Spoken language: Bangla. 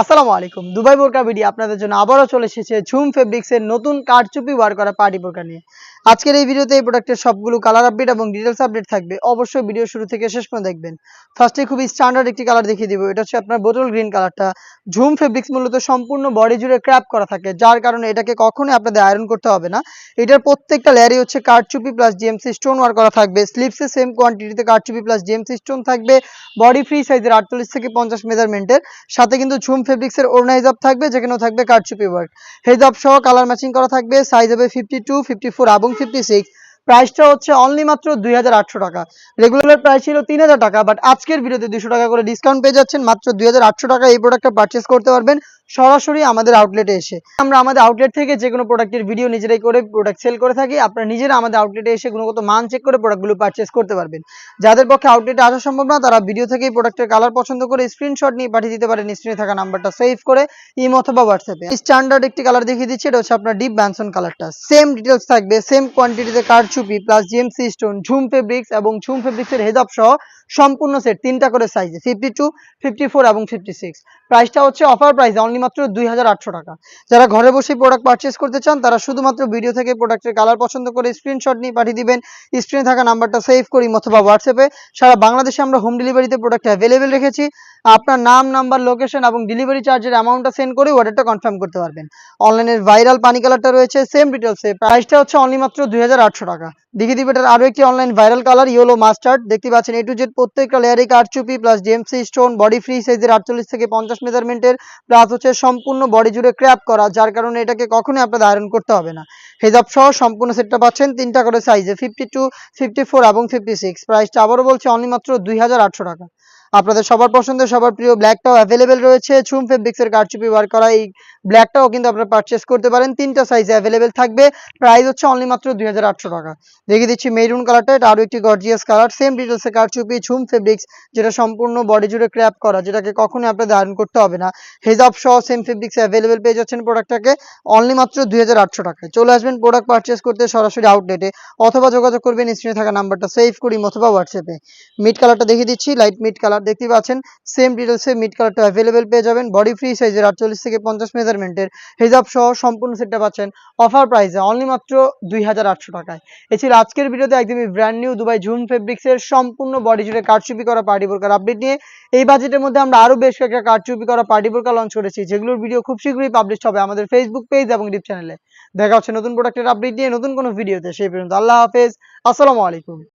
আসসালামু আলাইকুম। দুবাই বোরকা বিডি আপনাদের জন্য আবারও চলে এসেছে ঝুম ফেব্রিক্স এর নতুন কারচুপি ওয়ার করা পার্টি বোরকা নিয়ে। আজকের এই ভিডিওতে এই প্রোডাক্টের সবগুলো কালার আপডেট এবং ডিটেলস আপডেট থাকবে। অবশ্যই ভিডিও শুরু থেকে শেষ পর্যন্ত দেখবেন। ফার্স্টে খুবই স্ট্যান্ডার্ড একটি কালার দেখিয়ে দিব। এটা হচ্ছে আপনার বোতল গ্রিন কালারটা ঝুম ফেব্রিক্স মূলত সম্পূর্ণ বডি জুড়ে ক্র্যাপ করা থাকে, যার কারণে এটাকে কখনোই আপনাদের আয়রন করতে হবে না। এটার প্রত্যেকটা লেয়ারই হচ্ছে কারচুপি প্লাস জিএমসি স্টোন ওয়ার করা থাকবে। স্লিপসে সেম কোয়ান্টিটিতে কারচুপি প্লাস জিএমসি স্টোন থাকবে। বডি ফ্রি সাইজের আটচল্লিশ থেকে পঞ্চাশ মেজারমেন্টের সাথে কিন্তু ঝুম ফেব্রিক্সের ওড়না হিজাব থাকবে, যেখানেও থাকবে কারচুপি ওয়ার্ক হিজাব সহ কালার ম্যাচিং করা থাকবে সাইজ হবে ফিফটি টু ফিফটি ফোর এবং ফিফটি সিক্স প্রাইসটা হচ্ছে অনলি মাত্র দুই হাজার আটশো টাকা। রেগুলার প্রাইস ছিল তিন হাজার টাকা বাট আজকের ভিডিওতে দুশো টাকা করে ডিসকাউন্ট পেয়ে যাচ্ছেন। মাত্র দুই হাজার আটশো টাকা এই প্রোডাক্টটা পারচেস করতে পারবেন। সরাসরি আমাদের আউটলেটে এসে। আমরা আমাদের আউটলেট থেকে যে কোনো প্রোডাক্টের ভিডিও নিজেরাই করে প্রোডাক্ট সেল করে থাকি। আপনারা নিজেরা আমাদের আউটলেটে এসে গুণগত মান চেক করে প্রোডাক্টগুলো পারচেস করতে পারবেন। যাদের পক্ষে আউটলেটে আসা সম্ভব না, তারা ভিডিও থেকেই প্রোডাক্টের কালার পছন্দ করে স্ক্রিনশট নিয়ে পাঠিয়ে দিতে পারেন। স্ক্রিনে থাকা নাম্বারটা সেভ করে ইমো অথবা হোয়াটসঅ্যাপে স্ট্যান্ডার্ড একটি কালার দেখিয়ে দিচ্ছি, এটা হচ্ছে আপনার ডিপ ব্যানসন কালারটা সেম ডিটেলস থাকবে সেম কোয়ান্টিটিতে কারচুপি plus GMC stone Jhum fabrics এবং ঝুম ফেব্রিক্সের হেজাব সহ সম্পূর্ণ সেট তিনটা করে সাইজে ফিফটি টু ফিফটি ফোর এবং ফিফটি সিক্স প্রাইসটা হচ্ছে অফার প্রাইস অনলি মাত্র দুই হাজার আটশো টাকা। যারা ঘরে বসে প্রোডাক্ট পারচেস করতে চান, তারা শুধুমাত্র ভিডিও থেকে প্রোডাক্টের কালার পছন্দ করে স্ক্রিনশট নিয়ে পাঠিয়ে দিবেন। স্ক্রিনে থাকা নাম্বারটা সেভ করি অথবা হোয়াটসঅ্যাপে সারা বাংলাদেশে আমরা হোম ডেলিভারিতে প্রোডাক্ট অ্যাভেলেবেল রেখেছি। আপনার নাম নাম্বার লোকেশন এবং ডেলিভারি চার্জের অ্যামাউন্টটা সেন্ড করে অর্ডারটা কনফার্ম করতে পারবেন। অনলাইনের ভাইরাল পানি কালারটা রয়েছে সেম ডিটেলসে প্রাইসটা হচ্ছে অনলি মাত্র দুই হাজার আটশো টাকা। দেখিয়ে দিবে এটার আরও একটি online viral colour yellow mustard দেখতে পাচ্ছেন এ টু জেড প্রত্যেকটা লেয়ারে কারচুপি plus GMC stone body free সাইজের আটচল্লিশ থেকে পঞ্চাশ মেজারমেন্টের প্লাস হচ্ছে সম্পূর্ণ বডি জুড়ে ক্র্যাপ করা, যার কারণে এটাকে কখনোই আপনাদের আয়রন করতে হবে না। হেজাব সহ সম্পূর্ণ সেটটা পাচ্ছেন তিনটা করে সাইজে ফিফটি টু ফিফটি ফোর এবং ফিফটি সিক্স প্রাইসটা আবারও বলছি, অনলি মাত্র দুই হাজার আটশো টাকা। আপনাদের সবার পছন্দের সবার প্রিয় ব্ল্যাকটাও অ্যাভেলেবেল রয়েছে। ছুম ফেব্রিক্সের কারচুপি ওয়ার করা এই ব্ল্যাকটাও কিন্তু আপনারা পারচেস করতে পারেন। তিনটা সাইজে অ্যাভেলেবেল থাকবে। প্রাইস হচ্ছে অনলি মাত্র দুই হাজার আটশো টাকা। দেখিয়ে দিচ্ছি মেরুন কালারটা এটা আরও একটি গর্জিয়াস কালার সেম ডিটেলসে কারচুপি ছুম ফেব্রিক্স যেটা সম্পূর্ণ বডি জুড়ে ক্র্যাপ করা, যেটাকে কখনোই আপনাদের আয়রন করতে হবে না। হেজাব সহ সেম ফেব্রিক্স অ্যাভেলেবেল পেয়ে যাচ্ছেন প্রোডাক্টটাকে অনলি মাত্র দুই হাজার আটশো টাকায়। চলে আসবেন প্রোডাক্ট পারচেস করতে সরাসরি আউটলেটে অথবা যোগাযোগ করবেন স্ক্রিনে থাকা নাম্বারটা সেভ করি অথবা হোয়াটসঅ্যাপে মিড কালারটা দেখিয়ে দিচ্ছি লাইট মিড কালার দেখতে পাচ্ছেন সেম ডিটেলসে মিড কালারটা অ্যাভেলেবেল পেয়ে যাবেন। বডি ফ্রি সাইজের আটচল্লিশ থেকে পঞ্চাশ মেজারমেন্টের হেজাব সহ সম্পূর্ণ সেটটা পাচ্ছেন। অফার প্রাইসে অনলি মাত্র দুই হাজার আটশো টাকায়। এ ছিল আজকের ভিডিওতে একদমই ব্র্যান্ড নিউ দুবাই ঝুম ফেব্রিক্সের সম্পূর্ণ বডি জুড়ে কারচুপি করা পার্টি বোরকার আপডেট নিয়ে। এই বাজেটের মধ্যে আমরা আরও বেশ কয়েকটা কারচুপি করা পার্টি বোরকা লঞ্চ করেছি, যেগুলোর ভিডিও খুব শীঘ্রই পাবলিশ হবে আমাদের ফেসবুক পেজ এবং ইউটিউব চ্যানেলে দেখা হচ্ছে নতুন প্রোডাক্টের আপডেট নিয়ে নতুন কোনো ভিডিওতে সেই পর্যন্ত আল্লাহ হাফেজ। আসসালামু আলাইকুম।